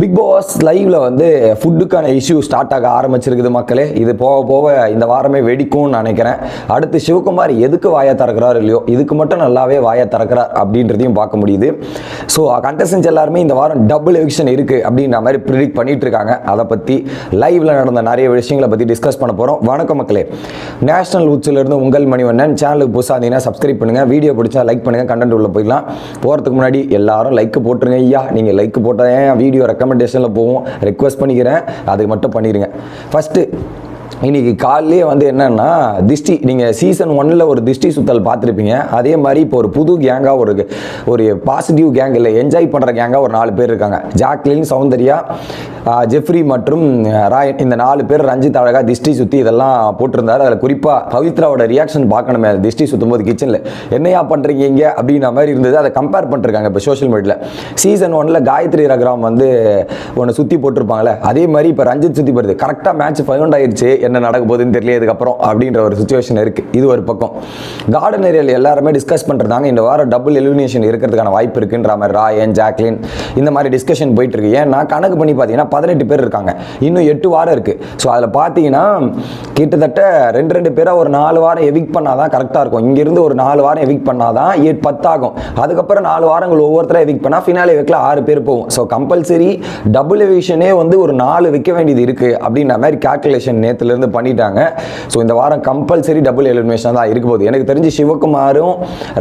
Big pass லைவ்ல வந்து ஃபுட்டுக்கான issue start ஆக ஆரம்பிச்சிருக்குது மக்களே. இது போக போக இந்த வாரமே வெடிக்கும்னு நினைக்கிறேன். அடுத்து சிவகுமார் எதுக்கு வாயை திறக்கிறார் இல்லையோ இதுக்கு மட்டும் நல்லாவே வாயை திறக்கிறார் அப்படின்றதையும் பார்க்க முடியுது. ஸோ கண்டஸ்டன்ஸ் எல்லாருமே இந்த வாரம் டபுள் எவிக்ஷன் இருக்கு அப்படின்ற மாதிரி ப்ரிடிக்ட் பண்ணிட்டு இருக்காங்க. அதை பற்றி லைவ்ல நடந்த நிறைய விஷயங்களை பற்றி டிஸ்கஸ் பண்ண போகிறோம் வணக்கம் மக்களே. நேஷனல் உச்சிலிருந்து உங்கள் மணிவண்ணன். சேனலுக்கு புதுசாக இருந்தீங்கன்னா சப்ஸ்கிரைப் பண்ணுங்க. வீடியோ பிடிச்சா லைக் பண்ணுங்க. கண்டென்ட் உள்ள போயிடலாம். போகிறதுக்கு முன்னாடி எல்லாரும் லைக் போட்டுருங்க ஐயா. நீங்கள் லைக் போட்டால் வீடியோ ரெக்கமெண்டேஷனில் போவோம். ரெக்வஸ்ட் பண்ணிக்கிறேன். அது மட்டும் பண்ணிடுங்க ஃபஸ்ட்டு இன்னைக்கு காலையிலே வந்து என்னென்னா திஷ்டி நீங்கள் சீசன் ஒன்னில் ஒரு திஷ்டி சுத்தல் பார்த்துருப்பீங்க. அதே மாதிரி இப்போ ஒரு புது கேங்காக ஒரு ஒரு பாசிட்டிவ் கேங் இல்லை என்ஜாய் பண்ணுற கேங்காக ஒரு நாலு பேர் இருக்காங்க. ஜாக்லின் சௌந்தர்யா ஜெஃப்ரி மற்றும் ராயன் இந்த நாலு பேர் ரஞ்சித் அழகா திஷ்டி சுற்றி இதெல்லாம் போட்டிருந்தார். அதில் குறிப்பாக பவித்ராவோட ரியாக்ஷன் பார்க்கணுமே. அது திஷ்டி சுற்றும் போது கிச்சனில் என்னையா பண்ணுறீங்க இங்கே? அப்படின்ற மாதிரி இருந்தது. அதை கம்பேர் பண்ணிருக்காங்க இப்போ சோஷியல் மீடியாவில் சீசன் ஒன்ல காயத்ரி ரகராம் வந்து ஒன்று சுற்றி போட்டிருப்பாங்களே அதே மாதிரி இப்போ ரஞ்சித் சுற்றி போடுது கரெக்டாக மேட்ச் ஃபைண்ட் ஆயிடுச்சு. என்ன நடக்க போகுதுன்னு தெரியல இதுக்கப்புறம் அப்படின்ற ஒரு சுச்சுவேஷன் இருக்கு. இது ஒரு பக்கம். கார்டன் ஏரியாவில் எல்லாருமே டிஸ்கஸ் பண்ணுறாங்க இந்த வாரம் டபுள் எலிமினேஷன் இருக்கிறதுக்கான வாய்ப்பு இருக்குன்ற மாதிரி ராயன் ஜாக்லின் இந்த மாதிரி டிஸ்கஷன் போயிட்டு இருக்கு. ஏன்னா கணக்கு பண்ணி பார்த்தீங்கன்னா பதினெட்டு பேர் இருக்காங்க. இன்னும் எட்டு வாரம் இருக்கு. ஸோ அதில் பார்த்தீங்கன்னா கிட்டத்தட்ட ரெண்டு ரெண்டு பேராக ஒரு நாலு வாரம் எவிக் பண்ணாதான் கரெக்டாக இருக்கும். இங்கிருந்து ஒரு நாலு வாரம் எவிக் பண்ணாதான் எட் பத்தாகும். அதுக்கப்புறம் நாலு வாரங்கள் ஒவ்வொருத்தரும் எவிக் பண்ணால் ஃபினாலே வைக்கல ஆறு பேர் போகும். ஸோ கம்பல்சரி டபுள் எவிஷனே வந்து ஒரு நாலு விற்க வேண்டியது இருக்குது அப்படின்ற மாதிரி கால்குலேஷன் நேற்றுலேருந்து பண்ணிட்டாங்க. ஸோ இந்த வாரம் கம்பல்சரி டபுள் எலிமினேஷன் தான் இருக்க போகுது. எனக்கு தெரிஞ்சு சிவகுமாரும்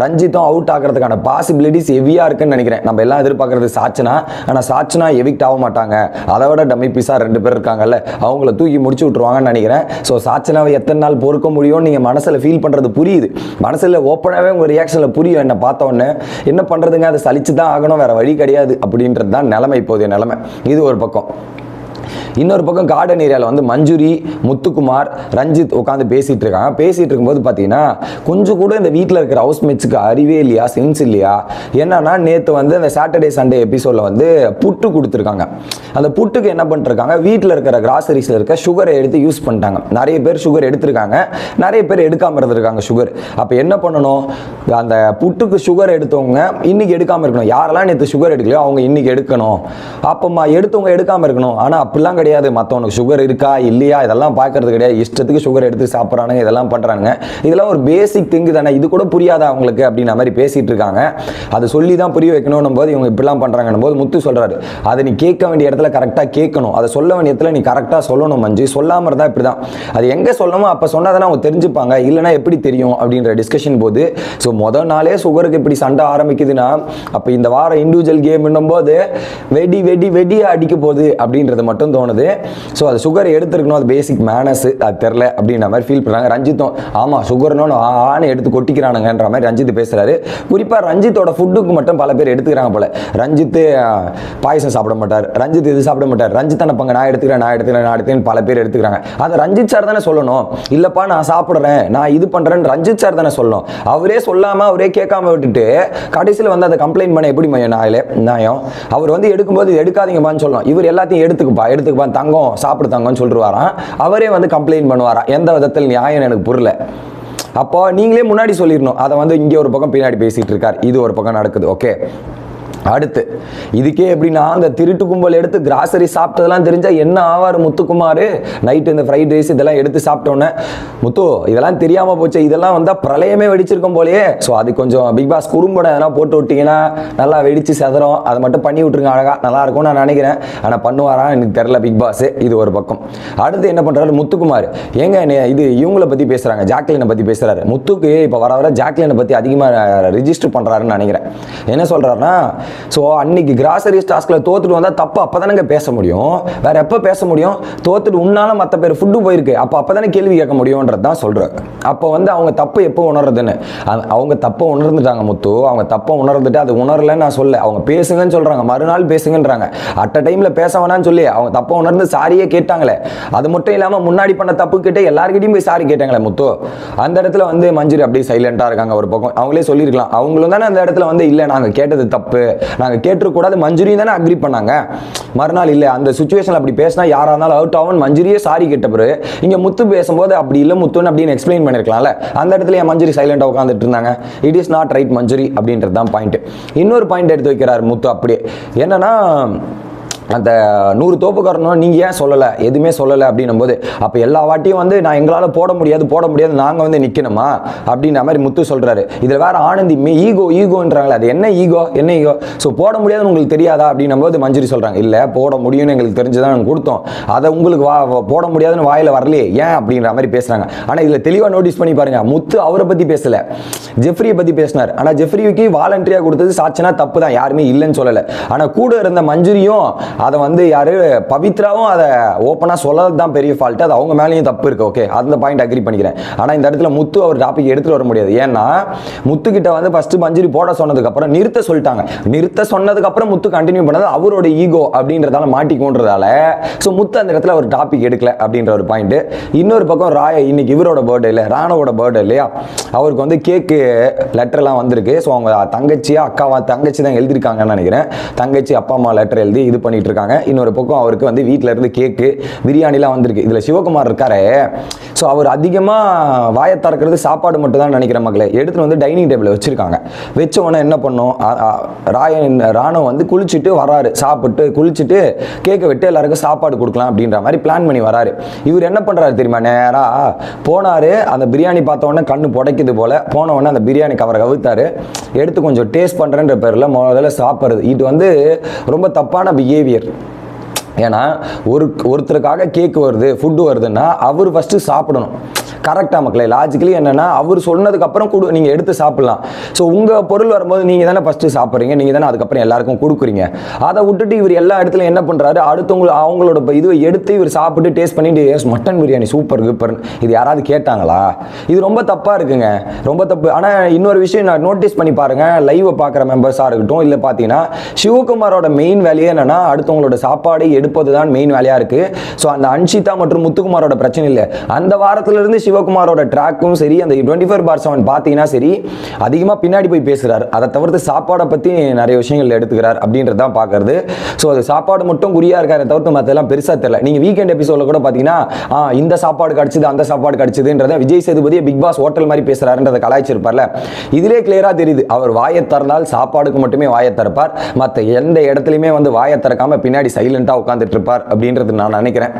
ரஞ்சித்தும் அவுட் ஆகிறதுக்கான பாசிபிலிட்டிஸ் ஹெவியாக இருக்குன்னு நினைக்கிறேன். நம்ம எல்லாம் எதிர்பார்க்கறது சாட்சனா. ஆனால் சாட்சனா எவிக்ட் ஆக மாட்டாங்க. அதை விட டம்மி பீஸாக ரெண்டு பேர் இருக்காங்கல்ல அவங்கள தூக்கி முடிச்சு விட்ருவாங்கன்னு நினைக்கிறேன். ஸோ சாச்சனாவை எத்தனை நாள் பொறுக்க முடியும்னு நீங்கள் மனசில் ஃபீல் பண்ணுறது புரியுது. மனசில் ஓப்பனாகவே உங்கள் ரியாக்ஷனில் புரியும் என்ன பார்த்தோன்னே என்ன பண்ணுறதுங்க அதை சலிச்சு தான் ஆகணும் வேறு வழி கிடையாது அப்படின்றது தான் நிலைமை இப்போதைய நிலைமை. இது ஒரு பக்கம். இன்னொரு பக்கம் கார்டன் ஏரியாவில் வந்து மஞ்சுரி முத்துக்குமார் ரஞ்சித் உட்காந்து பேசிகிட்டு இருக்காங்க. பேசிகிட்டு இருக்கும்போது பார்த்தீங்கன்னா கொஞ்சம் கூட இந்த வீட்டில் இருக்கிற ஹவுஸ்மேட்ஸுக்கு அறிவே இல்லையா சென்ஸ் இல்லையா? என்னன்னா நேற்று வந்து அந்த சாட்டர்டே சண்டே எபிசோடில் வந்து புட்டு கொடுத்துருக்காங்க. அந்த புட்டுக்கு என்ன பண்ணிருக்காங்க வீட்டில் இருக்கிற கிராசரிஸில் இருக்க சுகரை எடுத்து யூஸ் பண்ணிட்டாங்க. நிறைய பேர் சுகர் எடுத்திருக்காங்க. நிறைய பேர் எடுக்காமல் இருந்திருக்காங்க சுகர் அப்போ என்ன பண்ணணும்? அந்த புட்டுக்கு சுகர் எடுத்தவங்க இன்னைக்கு எடுக்காமல் இருக்கணும். யாரெல்லாம் நேற்று சுகர் எடுக்கலையோ அவங்க இன்னைக்கு எடுக்கணும். அப்போம்மா எடுத்தவங்க எடுக்காமல் இருக்கணும். ஆனால் அப்படிலாம் கிடையாது. மற்றவனுக்கு சுகர் இருக்கா இல்லையா? இதெல்லாம் பார்க்கறது கிடையாது. இஷ்டத்துக்கு சுகர் எடுத்து சாப்பிட்றானுங்க இதெல்லாம் பண்ணுறானுங்க இதெல்லாம் ஒரு பேசிக் திங்கு தானே. இது கூட புரியாதா அவங்களுக்கு அப்படின்ற மாதிரி பேசிட்டு இருக்காங்க. அது சொல்லி தான் புரிய வைக்கணும் போது இவங்க இப்படிலாம் பண்ணுறாங்கன்னும் போது முத்து சொல்றாரு. அதை நீ கேட்க வேண்டிய இடத்துல கரெக்டாக கேட்கணும். அதை சொல்ல வேண்டிய இடத்துல நீ கரெக்டாக சொல்லணும் மஞ்சு. சொல்லாமல் இருந்தால் இப்படி தான் அது எங்கே சொல்லணுமோ அப்போ சொன்னால் தானே அவங்க தெரிஞ்சுப்பாங்க. இல்லைன்னா எப்படி தெரியும் அப்படின்ற டிஸ்கஷன் போது ஸோ முதல் நாளே சுகருக்கு இப்படி சண்டை ஆரம்பிக்குதுன்னா அப்போ இந்த வாரம் இண்டிவிஜுவல் கேம் போது வெடி வெடி வெடியாக அடிக்க போகுது அப்படின்றது மட்டும் தோணுது. ஸோ அது சுகர் எடுத்துருக்கணும். அது பேசிக் மேனஸ் அது தெரில அப்படின்ற மாதிரி ஃபீல் பண்ணுறாங்க ரஞ்சித்தும் ஆமாம் சுகர்னு ஆன்னு எடுத்து கொட்டிக்கிறானுங்கன்ற மாதிரி ரஞ்சித் பேசுறாரு. குறிப்பாக ரஞ்சித்தோட ஃபுட்டுக்கு மட்டும் பல பேர் எடுத்துக்கிறாங்க போல. ரஞ்சித்து பாயசம் சாப்பிட மாட்டார். ரஞ்சித் இது சாப்பிட மாட்டார். ரஞ்சித் அனுப்பங்க நான் எடுத்துக்கிறேன் நான் எடுத்துக்கிறேன் நான் எடுத்துக்கிறேன் பல பேர் எடுத்துக்கிறாங்க. அதை ரஞ்சித் சார் தானே சொல்லணும். இல்லைப்பா நான் சாப்பிட்றேன் நான் இது பண்றேன்னு ரஞ்சித் சார் தானே சொல்லணும். அவரே சொல்லாமல் அவரே கேட்காம விட்டுட்டு கடைசியில் வந்து அதை கம்ப்ளைண்ட் பண்ண எப்படி மையம் நாயிலே? நியாயம் அவர் வந்து எடுக்கும்போது எடுக்காதீங்கம்மான்னு எடுக்காதீங்கப்பான்னு சொல்லணும். இவர் எல்லாத்தையும் எடுத்துக்குப்பா. எடுத்துக்கப்பா தங்கம் சாப்பிடு தங்கம்னு சொல்லிருவாராம். அவரே வந்து கம்ப்ளைண்ட் பண்ணுவாராம். எந்த விதத்தில் நியாயம் எனக்கு புரியல. அப்போ நீங்களே முன்னாடி சொல்லிடணும். அதை வந்து இங்கே ஒரு பக்கம் பின்னாடி பேசிகிட்டு இருக்கார். இது ஒரு பக்கம் நடக்குது. ஓகே அடுத்து இதுக்கே எப்படின்னா அந்த திருட்டு கும்பல் எடுத்து கிராசரி சாப்பிட்டதெல்லாம் தெரிஞ்சால் என்ன ஆவார் முத்துக்குமார்? நைட்டு இந்த ஃப்ரைட் ரைஸ் இதெல்லாம் எடுத்து சாப்பிட்டோன்னே முத்து இதெல்லாம் தெரியாமல் போச்சு இதெல்லாம் வந்தால் பிரளயமே வெடிச்சிருக்கும் போலயே. ஸோ அது கொஞ்சம் பிக் பாஸ் குறும்படம் எதனா போட்டு விட்டீங்கன்னா நல்லா வெடிச்சு செதறோம். அதை மட்டும் பண்ணி விட்டுருங்க அழகாக நல்லா இருக்கும்னு நான் நினைக்கிறேன். ஆனால் பண்ணுவாரா எனக்கு தெரில பிக் பாஸ் இது ஒரு பக்கம். அடுத்து என்ன பண்ணுறாரு முத்துக்குமார்? ஏங்க நே- இது இவங்கள பற்றி பேசுகிறாங்க ஜாக்லினை பற்றி பேசுகிறாரு முத்துக்கு இப்போ வர வர ஜாக்லினை பற்றி அதிகமாக ரிஜிஸ்டர் பண்ணுறாருன்னு நினைக்கிறேன். என்ன சொல்கிறாருன்னா ஸோ அன்னைக்கு கிராசரி டாஸ்கில் தோத்துட்டு வந்தால் தப்பு அப்போ தானேங்க பேச முடியும். வேற எப்போ பேச முடியும்? தோத்துட்டு உன்னால மற்ற பேர் ஃபுட்டு போயிருக்கு. அப்போ அப்போ தானே கேள்வி கேட்க முடியும்ன்றது தான் சொல்கிறேன் அப்போ வந்து அவங்க தப்பு எப்போ உணர்றதுன்னு? அவங்க தப்பை உணர்ந்துட்டாங்க முத்து. அவங்க தப்பை உணர்ந்துட்டு அது உணரலன்னு நான் சொல்ல அவங்க பேசுங்கன்னு சொல்கிறாங்க மறுநாள் பேசுங்கன்றாங்க. அட் அ டைமில் பேச வேணாம்னு சொல்லி அவங்க தப்பை உணர்ந்து சாரியே கேட்டாங்களே. அது மட்டும் இல்லாமல் முன்னாடி பண்ண தப்பு கிட்ட எல்லாருக்கிட்டையும் போய் சாரி கேட்டாங்களே முத்து. அந்த இடத்துல வந்து மஞ்சுரி அப்படியே சைலண்ட்டாக இருக்காங்க ஒரு பக்கம். அவங்களே சொல்லியிருக்கலாம். அவங்களும் தானே அந்த இடத்துல வந்து இல்லை நாங்கள் கேட்டது தப்பு. நாங்கள் கேட்டுருக்கூடாது மஞ்சுரியும் தானே அக்ரி பண்ணாங்க. மறுநாள் இல்லை அந்த சுச்சுவேஷனில் அப்படி பேசினா யாராக இருந்தாலும் அவுட் ஆகும் மஞ்சுரியே சாரி கேட்ட பிறகு இங்கே முத்து பேசும்போது அப்படி இல்லை முத்துன்னு அப்படின்னு எக்ஸ்பிளைன் பண்ணியிருக்கலாம்ல அந்த இடத்துல என் மஞ்சுரி சைலண்டாக உட்காந்துட்டு இருந்தாங்க. இட் இஸ் நாட் ரைட் மஞ்சுரி அப்படின்றது தான் பாயிண்ட் இன்னொரு பாயிண்ட் எடுத்து வைக்கிறார் முத்து அப்படியே. என்னன்னா அந்த நூறு தோப்புக்காரனும் நீங்கள் ஏன் சொல்லலை? எதுவுமே சொல்லலை அப்படின்னும் போது அப்போ எல்லா வாட்டியும் வந்து நான் எங்களால் போட முடியாது போட முடியாது நாங்கள் வந்து நிற்கணுமா அப்படின்ற மாதிரி முத்து சொல்கிறாரு இதில் வேறு ஆனந்தி மே ஈகோ ஈகோன்றாங்களே அது என்ன ஈகோ? என்ன ஈகோ? ஸோ போட முடியாதுன்னு உங்களுக்கு தெரியாதா? அப்படின்னும் போது மஞ்சுரி சொல்கிறாங்க இல்லை போட முடியும்னு எங்களுக்கு தெரிஞ்சுதான் நாங்கள் கொடுத்தோம். அதை உங்களுக்கு வா போட முடியாதுன்னு வாயில் வரலையே ஏன்? அப்படின்ற மாதிரி பேசுகிறாங்க ஆனால் இதில் தெளிவாக நோட்டீஸ் பண்ணி பாருங்கள் முத்து அவரை பற்றி பேசலை. ஜெஃப்ரியை பற்றி பேசினார். ஆனால் ஜெஃப்ரிக்கு வாலண்டரியாக கொடுத்தது சாட்சினா தப்பு தான் யாருமே இல்லைன்னு சொல்லலை. ஆனால் கூட இருந்த மஞ்சுரியும் அதை வந்து யாரு? பவித்ராவும் அதை ஓப்பனாக சொல்லது தான் பெரிய ஃபால்ட் அது அவங்க மேலேயும் தப்பு இருக்கு ஓகே அந்த பாயிண்ட் அக்ரி பண்ணிக்கிறேன். ஆனால் இந்த இடத்துல முத்து அவர் டாபிக் எடுத்துட்டு வர முடியாது. ஏன்னா முத்து கிட்ட வந்து ஃபர்ஸ்ட் மஞ்சுரி போட சொன்னதுக்கப்புறம் நிறுத்த சொல்லிட்டாங்க. நிறுத்த சொன்னதுக்கப்புறம் முத்து கண்டினியூ பண்ணது அவரோட ஈகோ அப்படின்றதால மாட்டிக்கோன்றதால ஸோ முத்து அந்த இடத்துல ஒரு டாபிக் எடுக்கல அப்படின்ற ஒரு பாயிண்ட் இன்னொரு பக்கம் ராய இன்னைக்கு இவரோட பர்த்டே இல்லை ராணவோட பர்த்டே இல்லையா? அவருக்கு வந்து கேக்கு லெட்டர்லாம் வந்திருக்கு. ஸோ அவங்க தங்கச்சியா அக்காவா தங்கச்சி தான் எழுதியிருக்காங்கன்னு நினைக்கிறேன். தங்கச்சி அப்பா அம்மா லெட்டர் எழுதி இது பண்ணிட்டு இருக்காங்க இன்னொரு பக்கம் அவருக்கு வந்து வீட்டில் இருந்து கேக்கு பிரியாணிலாம் வந்திருக்கு. இதில் சிவகுமார் இருக்காரு. ஸோ அவர் அதிகமாக வாயை திறக்கிறது சாப்பாடு மட்டும் தான் நினைக்கிற மக்களை. எடுத்துட்டு வந்து டைனிங் டேபிளில் வச்சுருக்காங்க. வச்ச உடனே என்ன பண்ணோம்? ராயன் ராணுவம் வந்து குளிச்சுட்டு வராரு. சாப்பிட்டு குளிச்சுட்டு கேக்கை விட்டு எல்லாருக்கும் சாப்பாடு கொடுக்கலாம் அப்படின்ற மாதிரி பிளான் பண்ணி வராரு. இவர் என்ன பண்ணுறாரு தெரியுமா? நேராக போனாரு. அந்த பிரியாணி பார்த்த உடனே கண்ணு புடைக்குது போல. போன உடனே அந்த பிரியாணி கவரை கவுத்தாரு. எடுத்து கொஞ்சம் டேஸ்ட் பண்ணுறேன்ற பேரில் முதல்ல சாப்பிட்றது. இது வந்து ரொம்ப தப்பான பிஹேவியர் ஏன்னா ஒரு ஒருத்தருக்காக கேக் வருது ஃபுட்டு வருதுன்னா அவர் ஃபஸ்ட்டு சாப்பிடணும். கரெக்டாக மக்களே லாஜிக்கலி என்னன்னா அவர் சொன்னதுக்கு அப்புறம் கொடு நீங்கள் எடுத்து சாப்பிடலாம். ஸோ உங்கள் பொருள் வரும்போது நீங்கள் தானே ஃபஸ்ட்டு சாப்பிட்றீங்க நீங்கள் தானே அதுக்கப்புறம் எல்லாருக்கும் கொடுக்குறீங்க. அதை விட்டுட்டு இவர் எல்லா இடத்துலையும் என்ன பண்ணுறாரு அடுத்தவங்க அவங்களோட இப்ப இதுவை எடுத்து இவர் சாப்பிட்டு டேஸ்ட் பண்ணிட்டு yes mutton biryani super keeper இது யாராவது கேட்டாங்களா? இது ரொம்ப தப்பாக இருக்குங்க. ரொம்ப தப்பு. ஆனால் இன்னொரு விஷயம் நான் நோட்டீஸ் பண்ணி பாருங்க லைவை பார்க்குற மெம்பர்ஸாக இருக்கட்டும் இல்லை பார்த்தீங்கன்னா சிவகுமாரோட மெயின் வேலையே என்னன்னா அடுத்தவங்களோட சாப்பாடு எடுப்பது தான் மெயின் வேலையாக இருக்கு. ஸோ அந்த அன்ஷிதா மற்றும் முத்துக்குமாரோட பிரச்சனை இல்லை. அந்த வாரத்துல இருந்து சிவகுமாரோட ட்ராக்கும் சரி அந்த டுவெண்ட்டி ஃபோர் பார் செவன் பார்த்தீங்கன்னா சரி அதிகமாக பின்னாடி போய் பேசுகிறார் அதை தவிர்த்து சாப்பாடை பற்றி நிறைய விஷயங்கள் எடுத்துக்கிறார் அப்படின்றது தான் பார்க்கறது. ஸோ அது சாப்பாடு மட்டும் குறியாக இருக்காரு தவிர்த்து மற்றெல்லாம் பெருசாக தெரியல. நீங்கள் வீக்கெண்ட் எபிசோடில் கூட பார்த்தீங்கன்னா இந்த சாப்பாடு கிடச்சிது அந்த சாப்பாடு கிடச்சிதுன்றத விஜய் சேதுபதியை பிக் பாஸ் ஹோட்டல் மாதிரி பேசுகிறாருன்றதை கலாய்ச்சிருப்பார்ல. இதிலே கிளியராக தெரியுது. அவர் வாயை திறந்தால் சாப்பாடுக்கு மட்டுமே வாயை திறப்பார். மற்ற எந்த இடத்துலையுமே வந்து வாயை திறக்காமல் பின்னாடி சைலண்டாக உட்காந்துட்டு இருப்பார் அப்படின்றது நான் நினைக்கிறேன்.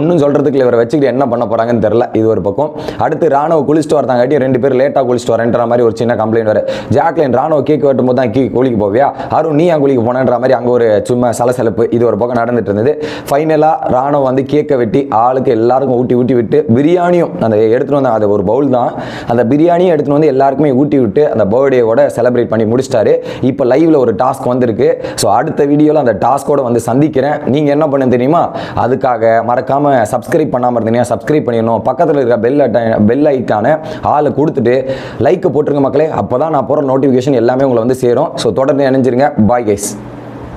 ஒன்றும் சொல்கிறதுக்கு இவரை வச்சுக்கிட்டு என்ன பண்ண போகிறாங்கன்னு தெரில இது ஒரு பக்கம். அடுத்து ராணுவ குளிச்சுட்டு வரதாங்காட்டி ரெண்டு பேர் லேட்டாக குளிச்சுட்டு வரேன்ற மாதிரி ஒரு சின்ன கம்ப்ளைண்ட் வர ஜாக்லின் ராணுவ கேக் வெட்டும் போது தான் கீ குளிக்க போவியா? அருண் நீ ஏன் குளிக்க போனன்ற மாதிரி அங்கே ஒரு சும்மா சலசலப்பு இது ஒரு பக்கம் நடந்துட்டு இருந்தது. ஃபைனலாக ராணுவ வந்து கேக்கை வெட்டி ஆளுக்கு எல்லாருக்கும் ஊட்டி ஊட்டி விட்டு பிரியாணியும் அந்த எடுத்துகிட்டு வந்தாங்க. அது ஒரு பவுல் தான். அந்த பிரியாணியும் எடுத்துகிட்டு வந்து எல்லாருக்குமே ஊட்டி விட்டு அந்த பர்த்டேவோட செலிப்ரேட் பண்ணி முடிச்சிட்டாரு. இப்போ லைவ்ல ஒரு டாஸ்க் வந்திருக்கு. ஸோ அடுத்த வீடியோவில் அந்த டாஸ்கோட வந்து சந்திக்கிறேன். நீங்கள் என்ன பண்ண தெரியுமா? அதுக்காக மறக்காமல் சப்ஸ்கிரைப் பண்ணாமல் இருந்தீங்கன்னா சப்ஸ்கிரைப் பண்ணிடணும். பக்கத்தில் இருக்கிற பெல் பெல் ஐக்கான ஆளை கொடுத்துட்டு லைக் போட்டுருங்க மக்களே. அப்போ தான் நான் போகிற நோட்டிஃபிகேஷன் எல்லாமே உங்களை வந்து சேரும். ஸோ தொடர்ந்து இணைஞ்சிருங்க. Bye guys